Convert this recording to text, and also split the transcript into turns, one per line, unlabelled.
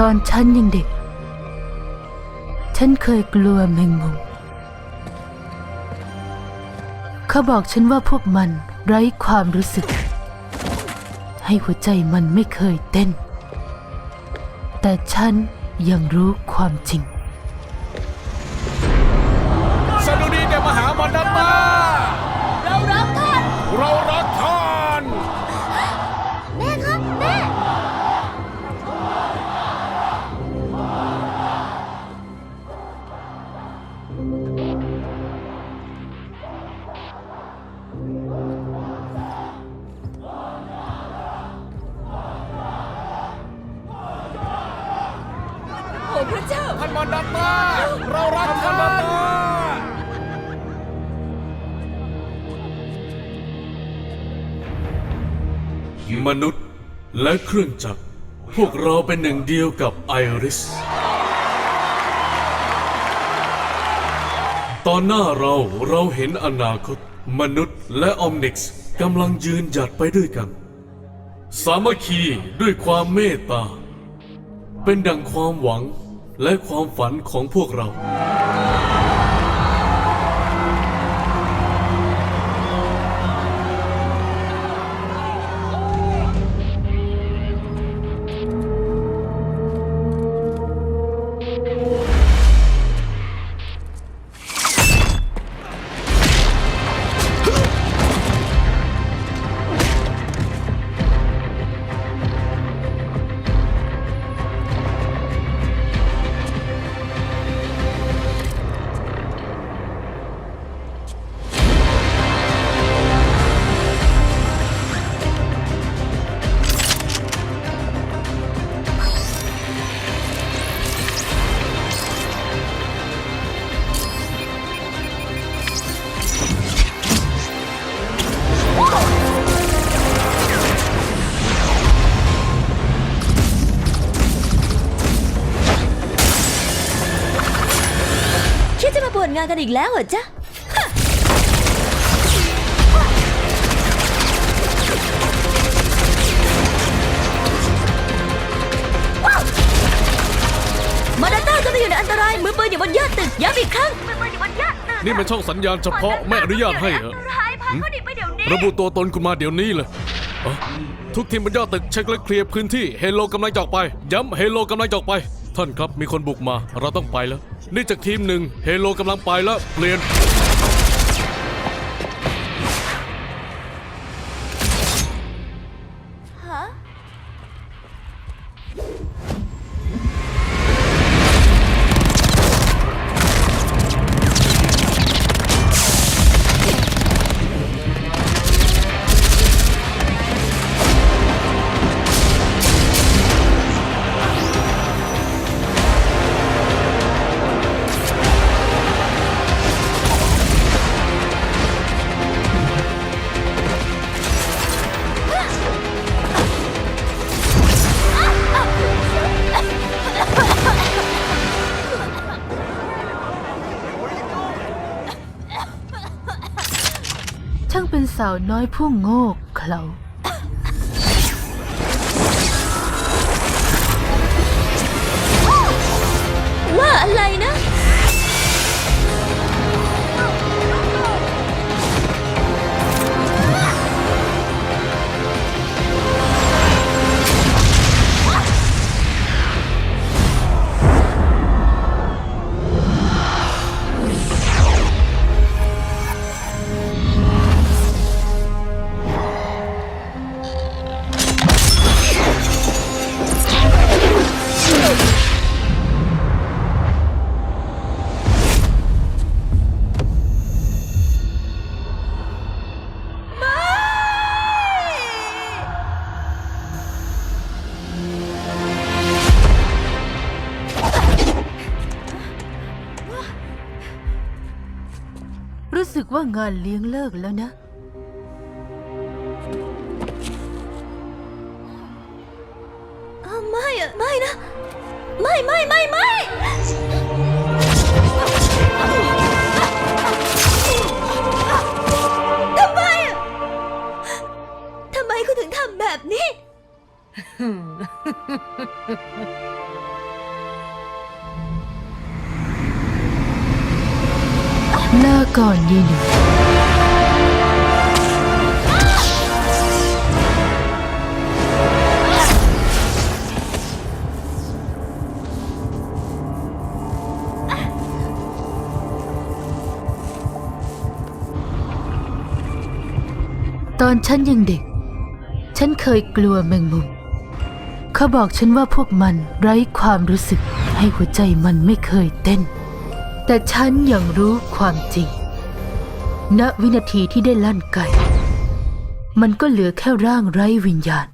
ตอนฉันยังเด็ก ฉันเคยกลัวแมงมุม เขาบอกฉันว่าพวกมันไร้ความรู้สึก ให้หัวใจมันไม่เคยเต้น แต่ฉันยังรู้ความจริง
มันดัตตา
เรารักท่านมั
นดัตตามนุษย์และเครื่องจักร พวกเราเป็นหนึ่งเดียวกับไอริส ตอนหน้าเราเราเห็นอนาคต มนุษย์และออมนิกส์กำลังยืนหยัดไปด้วยกัน สามัคคีด้วยความเมตตา เป็นดังความหวัง และความฝันของพวกเรา
กันอีกแล้วเหรอจ๊ะมาดาต้ากำลังอยู่ในอันตราย มือปืนอยู่บนยอดตึกย้ำอีกครั้งมือปืนอยู่บนยอดตึก
นี่มันช่องสัญญาณเฉพาะไม่อนุญาตให้เหรอ
หายพาเขาหนีไปเดี๋ยวนี้
ระบุตัวตนคุณมาเดี๋ยวนี้เลยเอ้อทุกทีมบนยอดตึกเช็คและเคลียร์พื้นที่เฮโลกำลังจะออกไป ย้ำเฮโลกำลังจะออกไป ท่านครับมีคนบุกมาเราต้องไปแล้ว นี่จากทีมหนึ่งเฮโลกำลังไปแล้วเปลี่ยน
ช่างเป็นสาวน้อยผู้โง่เขลา สึกว่างานเลี้ยงเลิกแล้วนะ
อ้าวไม่อะไม่นะ ไม่ไม่ไม่ไม่ ทำไมอะทำไมคุณถึงทำแบบนี้
ลาก่อนยีหนึ่งตอนฉันยังเด็ก ฉันเคยกลัวแมงมุม เขาบอกฉันว่าพวกมันไร้ความรู้สึกให้หัวใจมันไม่เคยเต้น แต่ฉันยังรู้ความจริง ณวินาทีที่ได้ลั่นไกมันก็เหลือแค่ร่างไร้วิญญาณ